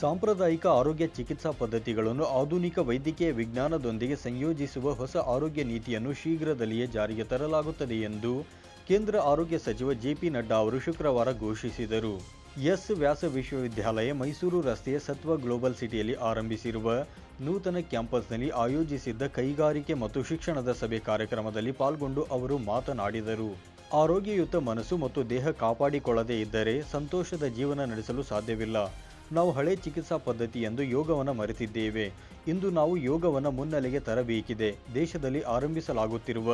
ಸಾಂಪ್ರದಾಯಿಕ ಆರೋಗ್ಯ ಚಿಕಿತ್ಸಾ ಪದ್ಧತಿಗಳನ್ನು ಆಧುನಿಕ ವೈದ್ಯಕೀಯ ವಿಜ್ಞಾನದೊಂದಿಗೆ ಸಂಯೋಜಿಸುವ ಹೊಸ ಆರೋಗ್ಯ ನೀತಿಯನ್ನು ಶೀಘ್ರದಲ್ಲಿಯೇ ಜಾರಿಗೆ ತರಲಾಗುತ್ತದೆ ಎಂದು ಕೇಂದ್ರ ಆರೋಗ್ಯ ಸಚಿವ ಜೆಪಿ ನಡ್ಡಾ ಅವರು ಶುಕ್ರವಾರ ಘೋಷಿಸಿದರು. ಎಸ್ ವ್ಯಾಸ ವಿಶ್ವವಿದ್ಯಾಲಯ ಮೈಸೂರು ರಸ್ತೆಯ ಸತ್ವ ಗ್ಲೋಬಲ್ ಸಿಟಿಯಲ್ಲಿ ಆರಂಭಿಸಿರುವ ನೂತನ ಕ್ಯಾಂಪಸ್ನಲ್ಲಿ ಆಯೋಜಿಸಿದ್ದ ಕೈಗಾರಿಕೆ ಮತ್ತು ಶಿಕ್ಷಣದ ಸಭೆ ಕಾರ್ಯಕ್ರಮದಲ್ಲಿ ಪಾಲ್ಗೊಂಡು ಅವರು ಮಾತನಾಡಿದರು. ಆರೋಗ್ಯಯುತ ಮನಸ್ಸು ಮತ್ತು ದೇಹ ಕಾಪಾಡಿಕೊಳ್ಳದೇ ಇದ್ದರೆ ಸಂತೋಷದ ಜೀವನ ನಡೆಸಲು ಸಾಧ್ಯವಿಲ್ಲ. ನಾವು ಹಳೆ ಚಿಕಿತ್ಸಾ ಪದ್ಧತಿ ಎಂದು ಯೋಗವನ್ನು ಮರೆತಿದ್ದೇವೆ ಇಂದು ನಾವು ಯೋಗವನ್ನು ಮುನ್ನೆಲೆಗೆ ತರಬೇಕಿದೆ ದೇಶದಲ್ಲಿ ಆರಂಭಿಸಲಾಗುತ್ತಿರುವ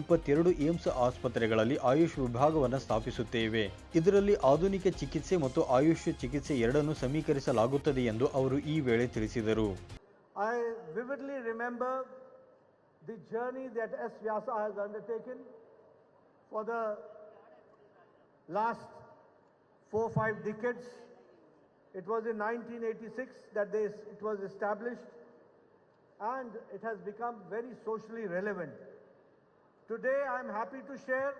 ಇಪ್ಪತ್ತೆರಡು ಏಮ್ಸ್ ಆಸ್ಪತ್ರೆಗಳಲ್ಲಿ ಆಯುಷ್ ವಿಭಾಗವನ್ನು ಸ್ಥಾಪಿಸುತ್ತೇವೆ ಇದರಲ್ಲಿ ಆಧುನಿಕ ಚಿಕಿತ್ಸೆ ಮತ್ತು ಆಯುಷ್ ಚಿಕಿತ್ಸೆ ಎರಡನ್ನೂ ಸಮೀಕರಿಸಲಾಗುತ್ತದೆ ಎಂದು ಅವರು ಈ ವೇಳೆ ತಿಳಿಸಿದರು I vividly remember the journey that S. Vyasa has undertaken for the last four, five decades. It was in 1986 that they, it was established and it has become very socially relevant. Today I am happy to share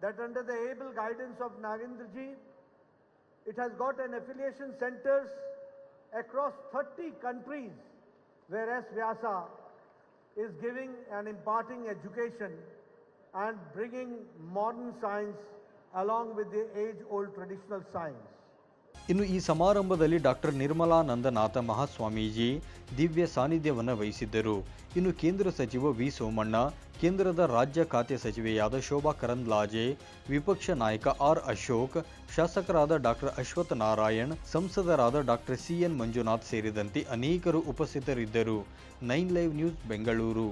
that under the able guidance of Nagendraji, it has got an affiliation centers across 30 countries where S. Vyasa is giving and imparting education and bringing modern science along with the age-old traditional science. ಇನ್ನು ಈ ಸಮಾರಂಭದಲ್ಲಿ doctor Nirmalanandanatha Mahaswamiji ದಿವ್ಯ ಸಾನ್ನಿಧ್ಯವನ್ನು ವಹಿಸಿದ್ದರು. ಇನ್ನು ಕೇಂದ್ರ ಸಚಿವ V Somanna, ಕೇಂದ್ರದ ರಾಜ್ಯ ಖಾತೆ ಸಚಿವೆಯಾದ ಶೋಭಾ ಕರಂದ್ಲಾಜೆ, ವಿಪಕ್ಷ ನಾಯಕ ಆರ್ ಅಶೋಕ್, ಶಾಸಕರಾದ ಡಾಕ್ಟರ್ ಅಶ್ವಥ್ ನಾರಾಯಣ್, ಸಂಸದರಾದ ಡಾಕ್ಟರ್ ಸಿಎನ್ ಮಂಜುನಾಥ್ ಸೇರಿದಂತೆ ಅನೇಕರು ಉಪಸ್ಥಿತರಿದ್ದರು. Nine live news Bengaluru.